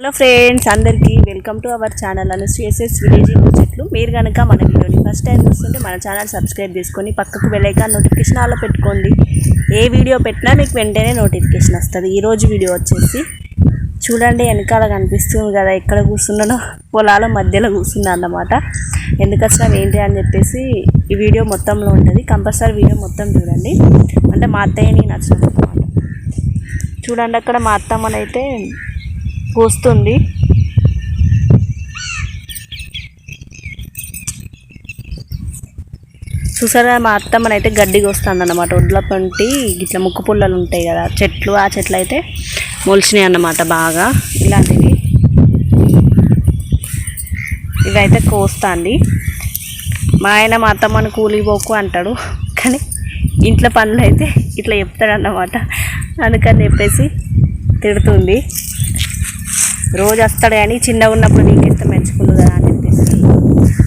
Hello friends అందరికీ welcome to our channel Anushree S S village చెట్లు మీరు కనుక మన వీడియోని ఫస్ట్ టైం చూస్తుంటే మన ఛానల్ సబ్స్క్రైబ్ చేసుకొని పక్కకు వెళ్ళాక నోటిఫికేషన్ ఆలో పెట్టుకోండి. ఏ వీడియో పెట్టినా మీకు వెంటనే నోటిఫికేషన్ వస్తుంది. ఈరోజు వీడియో వచ్చేసి చూడండి వెనకాల కనిపిస్తుంది కదా ఎక్కడ కూర్చున్నానో పొలాల మధ్యలో కూర్చున్నా అన్నమాట. ఎందుకు వచ్చినా ఏంటి అని చెప్పేసి ఈ వీడియో మొత్తంలో ఉంటుంది. కంపల్సరీ వీడియో మొత్తం చూడండి. అంటే మా అత్తయ్య నేను అన్నమాట. చూడండి అక్కడ మా అత్తమ్మనైతే కూస్తుంది చూసారా మా అత్తమ్మనైతే గడ్డి కోస్తుంది అన్నమాట ఒడ్ల పంటి ఇట్లా ముక్కు పుల్లలు ఉంటాయి కదా చెట్లు ఆ చెట్లు అయితే మొలిచినాయి అన్నమాట బాగా. ఇలాంటివి. ఇవైతే కోస్తాండి మా ఆయన మా అత్తమ్మని కూలిపోకు అంటాడు. కానీ ఇంట్లో పనులు అయితే ఇట్లా చెప్తాడు అన్నమాట అందుకని చెప్పేసి తిడుతుంది. రోజు వస్తాడు కానీ చిన్నగా ఉన్నప్పుడు నీకేస్తే మంచుకుంది కదా అని చెప్పేసి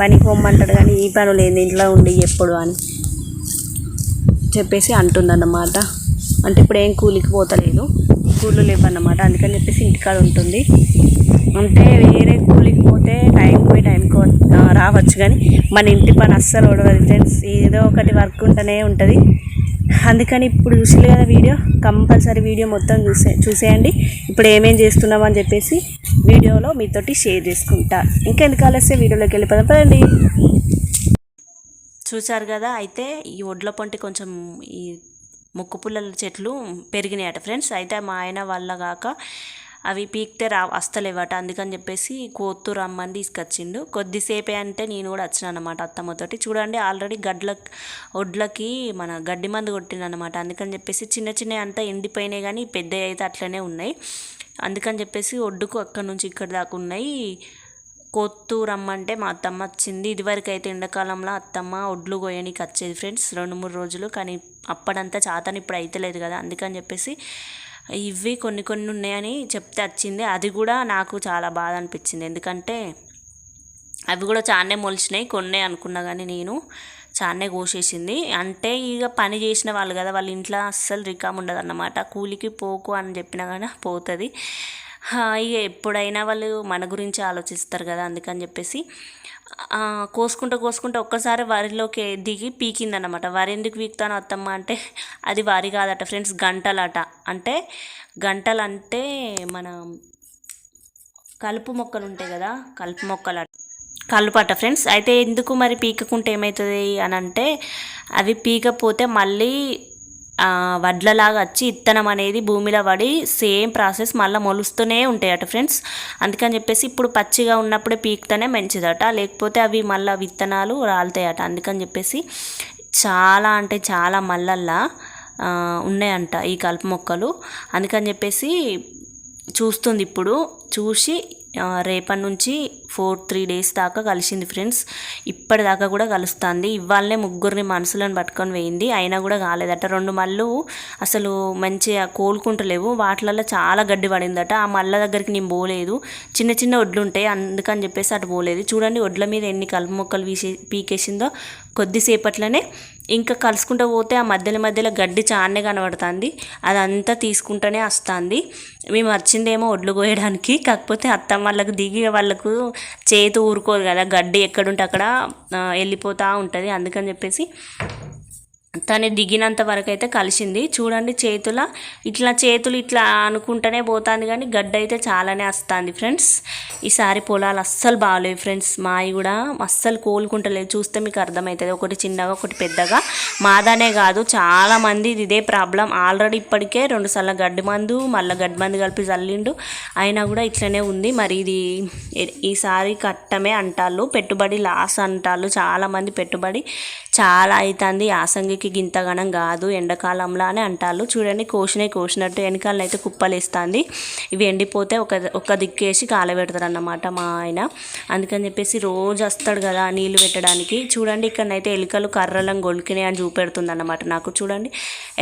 పనికి పొమ్మంటాడు కానీ ఈ పనులు ఏంది ఇంట్లో ఉండి ఎప్పుడు అని చెప్పేసి అంటుందన్నమాట. అంటే ఇప్పుడు ఏం కూలికి పోతలేదు కూలు లేవన్నమాట. అందుకని చెప్పేసి ఇంటికాడ ఉంటుంది. అంటే వేరే కూలికి పోతే టైం పోయి టైంకి రావచ్చు కానీ మన ఇంటి పని అస్సలు ఓడవదు. ఫ్రెండ్స్ ఏదో ఒకటి వర్క్ ఉంటూనే ఉంటుంది. అందుకని ఇప్పుడు చూసారు కదా వీడియో కంపల్సరీ వీడియో మొత్తం చూసే చూసేయండి. ఇప్పుడు ఏమేం చేస్తున్నాం అని చెప్పేసి వీడియోలో మీతోటి షేర్ చేసుకుంటా. ఇంకెందుకు ఆలస్యం? వీడియోలోకి వెళ్ళిపోదాం. పదండి. చూసారు కదా అయితే ఈ ఒడ్ల పొంటి కొంచెం ఈ ముక్కు పుల్లల చెట్లు పెరిగినాయట ఫ్రెండ్స్. అయితే మా ఆయన వల్ల కాక అవి పీక్తే రా వస్తలేవట. అందుకని చెప్పేసి కోత్తు రమ్మని తీసుకొచ్చిండు. కొద్దిసేపే అంటే నేను కూడా వచ్చినాను అనమాట అత్తమ్మతోటి. చూడండి ఆల్రెడీ గడ్ల ఒడ్లకి మన గడ్డి మందు కొట్టిందనమాట అందుకని చెప్పేసి చిన్న చిన్న అంతా ఎండిపోయినాయి కానీ పెద్ద అయితే అట్లనే ఉన్నాయి. అందుకని చెప్పేసి ఒడ్డుకు అక్కడ నుంచి ఇక్కడ దాకా ఉన్నాయి. కొత్తు రమ్మంటే మా అత్తమ్మ వచ్చింది. ఇదివరకు అయితే ఎండాకాలంలో అత్తమ్మ ఒడ్లు కోయడానికి వచ్చేది ఫ్రెండ్స్ రెండు మూడు రోజులు. కానీ అప్పుడంతా చాతని ఇప్పుడు అయితలేదు కదా. అందుకని చెప్పేసి ఇవి కొన్ని కొన్ని ఉన్నాయని చెప్తే వచ్చింది. అది కూడా నాకు చాలా బాధ అనిపించింది. ఎందుకంటే అవి కూడా చానే మొలిచినాయి కొన్నే అనుకున్నా కానీ నేను చానే కోసేసింది. అంటే ఇక పని చేసిన వాళ్ళు కదా వాళ్ళ ఇంట్లో అస్సలు రికామ్ ఉండదు అన్నమాట కూలికి పోకు అని చెప్పినా కానీ పోతుంది. ఇక ఎప్పుడైనా వాళ్ళు మన గురించి ఆలోచిస్తారు కదా అందుకని చెప్పేసి కోసుకుంటూ కోసుకుంటూ ఒక్కసారి వరిలోకి దిగి పీకిందనమాట వరి ఎందుకు పీకుతాను అత్తమ్మ అంటే అది వరి కాదట ఫ్రెండ్స్ గంటలట. అంటే గంటలు అంటే మన కలుపు మొక్కలు ఉంటాయి కదా కలుపు మొక్కలు కలుపట ఫ్రెండ్స్. అయితే ఎందుకు మరి పీకకుంటే ఏమవుతుంది అని అంటే అవి పీకపోతే మళ్ళీ వడ్లలాగా వచ్చి ఇత్తనం అనేది భూమిలో పడి సేమ్ ప్రాసెస్ మళ్ళీ మొలుస్తూనే ఉంటాయట ఫ్రెండ్స్. అందుకని చెప్పేసి ఇప్పుడు పచ్చిగా ఉన్నప్పుడే పీక్తేనే మంచిదట. లేకపోతే అవి మళ్ళీ విత్తనాలు రాలుతాయట. అందుకని చెప్పేసి చాలా అంటే చాలా మళ్ళల్లా ఉన్నాయంట ఈ కలుపు మొక్కలు. అందుకని చెప్పేసి చూస్తుంది ఇప్పుడు. చూసి రేపటి నుంచి ఫోర్ త్రీ డేస్ దాకా కలిసింది ఫ్రెండ్స్ ఇప్పటిదాకా కూడా కలుస్తుంది. ఇవాళనే ముగ్గురిని మనసులను పట్టుకొని పోయింది అయినా కూడా కాలేదట. రెండు మళ్ళు అసలు మంచిగా కోలుకుంటలేవు. వాటిలలో చాలా గడ్డి పడిందట. ఆ మళ్ళ దగ్గరికి నేను పోలేదు. చిన్న చిన్న ఒడ్లు ఉంటాయి. అందుకని చెప్పేసి అటు పోలేదు. చూడండి ఒడ్ల మీద ఎన్ని కలుపు మొక్కలు వీసే పీకేసిందో కొద్దిసేపట్లోనే ఇంకా కలుసుకుంటూ పోతే ఆ మధ్యలో మధ్యలో గడ్డి చానే కనబడుతుంది. అదంతా తీసుకుంటూనే వస్తుంది. మేము వచ్చిందేమో ఒడ్లు కోయడానికి. కాకపోతే అత్తమ్మ వాళ్ళకు దిగి వాళ్ళకు చేతి ఊరుకోరు కదా. గడ్డి ఎక్కడుంటే అక్కడ వెళ్ళిపోతూ ఉంటుంది. అందుకని చెప్పేసి తను దిగినంత వరకు అయితే కలిసింది. చూడండి చేతుల ఇట్లా చేతులు ఇట్లా అనుకుంటూనే పోతుంది కానీ గడ్డ అయితే చాలానే వస్తుంది ఫ్రెండ్స్. ఈసారి పొలాలు అస్సలు బాగాలేవు ఫ్రెండ్స్. మావి కూడా అస్సలు కోలుకుంటలేదు. చూస్తే మీకు అర్థమవుతుంది. ఒకటి చిన్నగా ఒకటి పెద్దగా. మాదానే కాదు చాలామంది ఇదే ప్రాబ్లం. ఆల్రెడీ ఇప్పటికే రెండు సార్లు గడ్డి మందు మళ్ళీ గడ్డి మందు కలిపి చల్లిండు. అయినా కూడా ఇట్లనే ఉంది. మరి ఇది ఈసారి కట్టమే అంటాళ్ళు. పెట్టుబడి లాస్ అంటాళ్ళు. చాలామంది పెట్టుబడి చాలా అవుతుంది యాసంగికి గింతగనం కాదు. ఎండాకాలంలో అని అంటారు చూడండి కోసినే కోసినట్టు వెనకాలను అయితే కుప్పలేస్తుంది. ఇవి ఎండిపోతే ఒక ఒక దిక్కేసి కాలబెడతారు అన్నమాట మా ఆయన. అందుకని చెప్పేసి రోజు వస్తాడు కదా నీళ్ళు పెట్టడానికి. చూడండి ఇక్కడనైతే ఎలుకలు కర్రలను గొలికినాయి అని చూపెడుతుంది అన్నమాట నాకు. చూడండి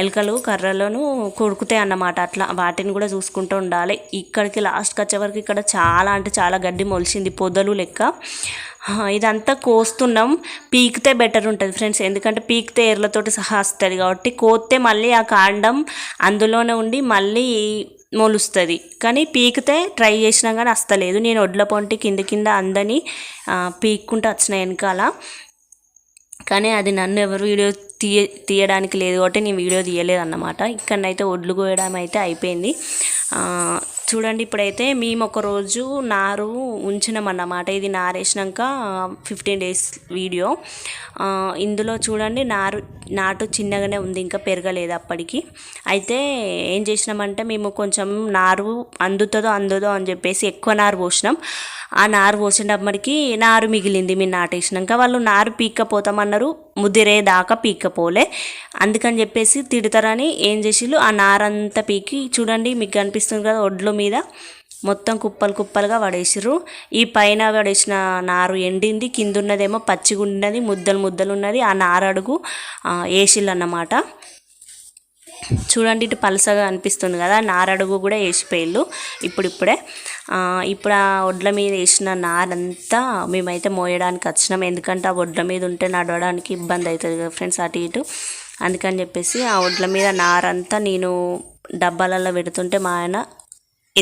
ఎలుకలు కర్రలను కొడుకుతాయి అన్నమాట. అట్లా వాటిని కూడా చూసుకుంటూ ఉండాలి. ఇక్కడికి లాస్ట్కి వచ్చే వరకు ఇక్కడ చాలా అంటే చాలా గడ్డి మొలిచింది పొదలు లెక్క. ఇదంతా కోస్తున్నాం. పీకితే బెటర్ ఉంటుంది ఫ్రెండ్స్ ఎందుకంటే పీకితే ఎర్లతోటి సహా వస్తుంది కాబట్టి కోస్తే మళ్ళీ ఆ కాండం అందులోనే ఉండి మళ్ళీ మొలుస్తుంది. కానీ పీకితే ట్రై చేసినా కానీ వస్తలేదు నేను ఒడ్ల పొంటి కింద కింద అందని పీక్కుంటూ వచ్చిన వెనకాల. కానీ అది నన్ను ఎవరు వీడియో తీయ తీయడానికి లేదు కాబట్టి నేను వీడియో తీయలేదు అన్నమాట ఇక్కడనైతే ఒడ్లు కోయడం అయితే అయిపోయింది. చూడండి ఇప్పుడైతే మేము ఒక రోజు నారు ఉంచినాం అన్నమాట ఇది నారేసినాక ఫిఫ్టీన్ డేస్ వీడియో ఇందులో చూడండి నారు నాటు చిన్నగానే ఉంది ఇంకా పెరగలేదు అప్పటికి. అయితే ఏం చేసినామంటే మేము కొంచెం నారు అందుతుందో అందదో అని చెప్పేసి ఎక్కువ నారు పోసినాం. ఆ నారు పోసినప్పటికి నారు మిగిలింది మేము నాటేసినాక. వాళ్ళు నారు పీక్కపోతామన్నారు ముదిరే దాకా పీక్కపోలే. అందుకని చెప్పేసి తిడతారని ఏం చేసిళ్ళు ఆ నారంతా పీకి చూడండి మీకు కనిపిస్తుంది కదా ఒడ్లు మీద మొత్తం కుప్పలు కుప్పలుగా పడేసిర్రు. ఈ పైన పడేసిన నారు ఎండింది కింద ఉన్నదేమో పచ్చిగా ఉన్నది ముద్దలు ముద్దలు ఉన్నది ఆ నారు అడుగు వేసిళ్ళు అన్నమాట చూడండి ఇటు పలసగా అనిపిస్తుంది కదా నారడుగు కూడా వేసిపోయిళ్ళు ఇప్పుడిప్పుడే. ఇప్పుడు ఆ ఒడ్ల మీద వేసిన నారంతా మేమైతే మోయడానికి వచ్చినాం. ఎందుకంటే ఆ ఒడ్ల మీద ఉంటే నడవడానికి ఇబ్బంది అవుతుంది కదా ఫ్రెండ్స్ అటు ఇటు. అందుకని చెప్పేసి ఆ ఒడ్ల మీద నారంతా నేను డబ్బాలలో పెడుతుంటే మా ఆయన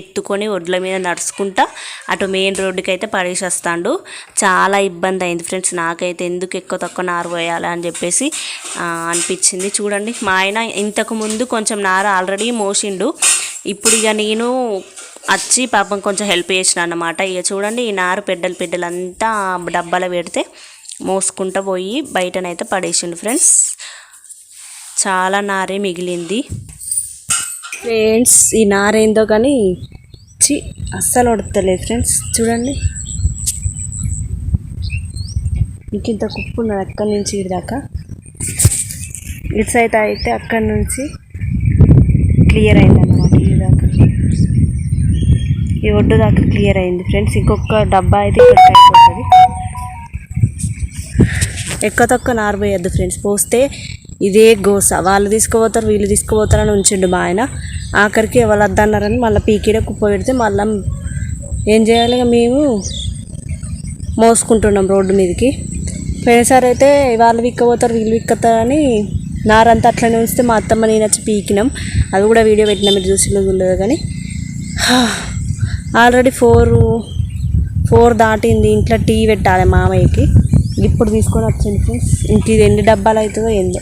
ఎత్తుకొని ఒడ్ల మీద నడుచుకుంటా అటు మెయిన్ రోడ్డుకి అయితే పడేసేస్తాడు. చాలా ఇబ్బంది అయింది ఫ్రెండ్స్. నాకైతే ఎందుకు ఎక్కువ తక్కువ నారు పోయాలి అని చెప్పేసి అనిపించింది. చూడండి మా ఆయన ఇంతకు ముందు కొంచెం నార ఆల్రెడీ మోసిండు. ఇప్పుడు ఇక నేను వచ్చి పాపం కొంచెం హెల్ప్ చేసిన అన్నమాట. ఇక చూడండి ఈ నారు పెడ్డలు పెడ్డలు అంతా డబ్బాలో పెడితే మోసుకుంటూ పోయి బయటనైతే పడేసిండు ఫ్రెండ్స్. చాలా నారే మిగిలింది. ఫ్రెండ్స్ ఈ నారేందో కానీ చి అస్సలు ఉడతలేదు ఫ్రెండ్స్ చూడండి. ఇంకింత కుప్పు ఉన్నది అక్కడి నుంచి ఇటు దాకా. ఇటు సైడ్ అయితే అక్కడి నుంచి క్లియర్ అయింది అన్నమాట ఈ దాకా. ఈ ఒడ్డు దాకా క్లియర్ అయింది ఫ్రెండ్స్ ఇంకొక డబ్బా అయితే ఇక్కడ అయిపోతుంది ఎక్కువ తక్కువ నారు ఫ్రెండ్స్ పోస్తే ఇదే గోస వాళ్ళు తీసుకుపోతారు వీళ్ళు తీసుకుపోతారని ఉంచిండు మా ఆయన. ఆఖరికి ఎవరు మళ్ళీ పీకిడే కుప్ప పెడితే మళ్ళీ ఏం చేయాలి మేము? మోసుకుంటున్నాం రోడ్డు మీదకి. పోయినసారి అయితే వాళ్ళు విక్కపోతారు వీళ్ళు విక్కతారని నారంతా అట్లనే ఉంచితే మా అత్తమ్మ నేను వచ్చి పీకినాం. అది కూడా వీడియో పెట్టినా మీరు చూసి ఉండదు కానీ. ఆల్రెడీ ఫోర్ ఫోర్ దాటింది ఇంట్లో టీ పెట్టాలి మామయ్యకి. ఇప్పుడు తీసుకొని వచ్చింది ఫ్రెండ్స్. ఇంక ఇది ఎన్ని డబ్బాలు అవుతుందో ఏందో.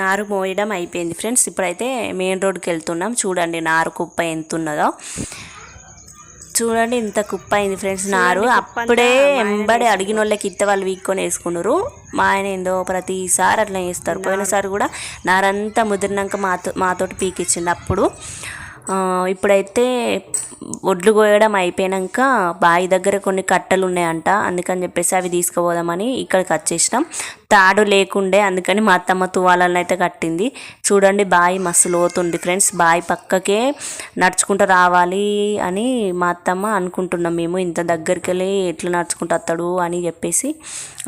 నారు మోయడం అయిపోయింది. ఫ్రెండ్స్ ఇప్పుడైతే మెయిన్ రోడ్కి వెళ్తున్నాం. చూడండి నారు కుప్ప ఎంత ఉన్నదో చూడండి ఇంత కుప్ప అయింది ఫ్రెండ్స్ నారు. అప్పుడే ఎంబడి అడిగిన వాళ్ళకి ఇత్త వాళ్ళు వీక్కొని వేసుకున్నారు. మా ఆయన ఏందో ప్రతిసారి అట్లా చేస్తారు. పోయినసారి కూడా నారంతా ముదిరినాక మాతో మాతోటి పీకిచ్చింది అప్పుడు. ఇప్పుడైతే ఒడ్లు కోయడం అయిపోయాక బావి దగ్గర కొన్ని కట్టలు ఉన్నాయంట. అందుకని చెప్పేసి అవి తీసుకుపోదామని ఇక్కడికి వచ్చేసినాం. తాడు లేకుండే అందుకని మా అత్తమ్మ తువాలను అయితే కట్టింది. చూడండి బావి మస్తు లోతుంది ఫ్రెండ్స్. బావి పక్కకే నడుచుకుంటూ రావాలి అని మా అత్తమ్మ అనుకుంటున్నాం మేము. ఇంత దగ్గరికి వెళ్ళి ఎట్లా నడుచుకుంటూ వస్తాడు అని చెప్పేసి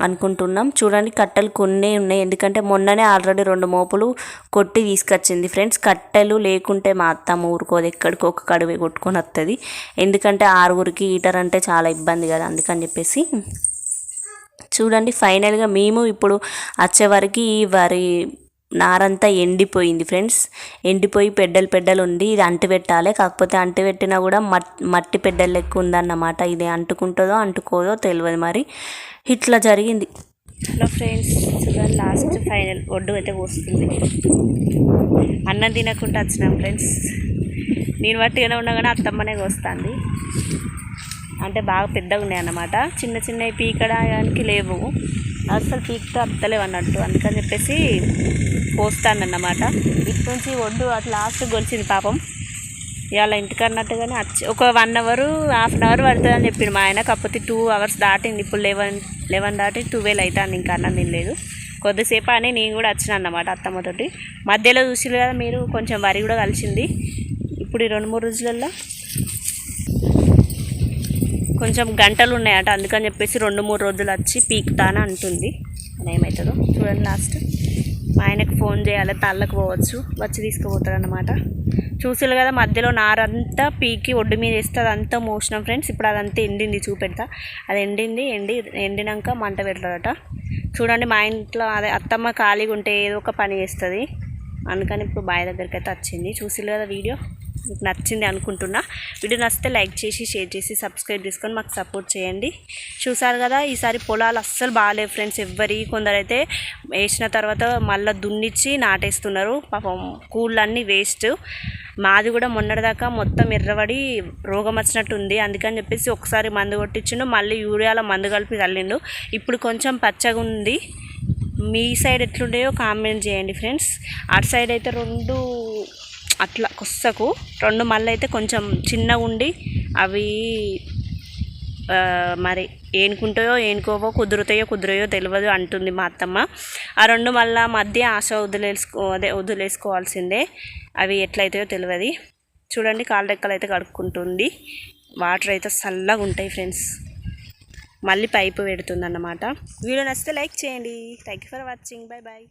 అనుకుంటున్నాం. చూడండి కట్టెలు కొన్ని ఉన్నాయి. ఎందుకంటే మొన్ననే ఆల్రెడీ రెండు మోపులు కొట్టి తీసుకొచ్చింది ఫ్రెండ్స్. కట్టెలు లేకుంటే మా అత్తమ్మ ఊరుకోదు. ఎక్కడికి ఒక కడువే కొట్టుకొని వస్తుంది ఎందుకంటే ఆరుగురికి హీటర్ అంటే చాలా ఇబ్బంది కదా అందుకని చెప్పేసి. చూడండి ఫైనల్గా మేము ఇప్పుడు వచ్చేవరకు ఈ వరి నారంతా ఎండిపోయింది ఫ్రెండ్స్. ఎండిపోయి పెడ్డలు పెడ్డలు ఉండి ఇది అంటుపెట్టాలి కాకపోతే అంటుపెట్టినా కూడా మట్టి పెడ్డలు లెక్క ఉందన్నమాట. ఇది అంటుకుంటుందో అంటుకోదో తెలియదు మరి. ఇట్లా జరిగింది. హలో ఫ్రెండ్స్ చూడండి లాస్ట్ ఫైనల్ ఒడ్డు అయితే వస్తుంది అన్నం తినకుండా వచ్చినాం ఫ్రెండ్స్. నేను బట్టిగానే ఉన్నా కానీ అత్తమ్మనే వస్తుంది అంటే బాగా పెద్దగా ఉన్నాయి అన్నమాట. చిన్న చిన్నవి పీకడానికి లేవు. అసలు పీకితే అత్తలేవు అన్నట్టు. అందుకని చెప్పేసి పోస్తానన్నమాట. ఇటు నుంచి ఒడ్డు అట్లా లాస్ట్ గొలిచింది పాపం. ఇవాళ ఇంటికన్నట్టుగానే వచ్చి ఒక one hour half an hour పడుతుంది అని చెప్పిండు మా ఆయన. కాకపోతే టూ అవర్స్ దాటింది. ఇప్పుడు లెవెన్ లెవెన్ దాటి ట్వెల్వ్ అవుతుంది ఇంకా అన్నం తినలేదు. కొద్దిసేపు అని నేను కూడా వచ్చిన అన్నమాట అత్తమ్మతోటి మధ్యలో చూసిరు కదా మీరు కొంచెం వరి కూడా కలిసింది. ఇప్పుడు ఈ రెండు మూడు రోజులలో కొంచెం గంటలు ఉన్నాయట. అందుకని చెప్పేసి రెండు మూడు రోజులు వచ్చి పీకుతాను అంటుంది. అని ఏమవుతుందో చూడండి లాస్ట్ మా ఆయనకు ఫోన్ చేయాలి తళ్ళకు పోవచ్చు వచ్చి తీసుకుపోతాడు అనమాట చూసారు కదా మధ్యలో నారంతా పీకి ఒడ్డు మీద వేస్తే అదంతా మోసినాం ఫ్రెండ్స్. ఇప్పుడు అదంతా ఎండింది చూపెడతా. అది ఎండింది ఎండి ఎండినాక మంట పెడతాడట. చూడండి మా ఇంట్లో అదే అత్తమ్మ ఖాళీగా ఉంటే ఏదో ఒక పని చేస్తుంది. అందుకని ఇప్పుడు బాయ్ దగ్గరికి అయితే వచ్చింది. చూసారు కదా వీడియో? మీకు నచ్చింది అనుకుంటున్నా. వీడియో నచ్చితే లైక్ చేసి షేర్ చేసి సబ్స్క్రైబ్ చేసుకొని మాకు సపోర్ట్ చేయండి. చూసారు కదా ఈసారి పొలాలు అస్సలు బాగాలేవు ఫ్రెండ్స్. ఎవ్వరి కొందరైతే వేసిన తర్వాత మళ్ళీ దున్నిచ్చి నాటేస్తున్నారు. పాపం కూళ్ళన్నీ వేస్ట్. మాది కూడా మొన్నటిదాకా మొత్తం ఎర్రబడి రోగం వచ్చినట్టు ఉంది. అందుకని చెప్పేసి ఒకసారి మందు కొట్టించిండు. మళ్ళీ యూరియాలో మందు కలిపి చల్లిండు. ఇప్పుడు కొంచెం పచ్చగా ఉంది. మీ సైడ్ ఎట్లుండేయో కామెంట్ చేయండి ఫ్రెండ్స్. అటు సైడ్ అయితే రెండు అట్లా కొస్సకు రెండు మళ్ళీ అయితే కొంచెం చిన్నగా ఉండి అవి మరి ఏనుకుంటాయో ఏనుకోవో కుదురుతాయో కుదురయో తెలియదు అంటుంది మా అత్తమ్మ. ఆ రెండు మళ్ళా మధ్య ఆశ వదిలేసుకో అదే వదిలేసుకోవాల్సిందే. అవి ఎట్లయితాయో తెలియదు చూడండి కాళ్ళ రెక్కలు అయితే కడుక్కుంటుంది. వాటర్ అయితే చల్లగా ఉంటాయి ఫ్రెండ్స్. మళ్ళీ పైపు పెడుతుంది అన్నమాట వీడియో నచ్చితే లైక్ చేయండి. Thank you for watching bye bye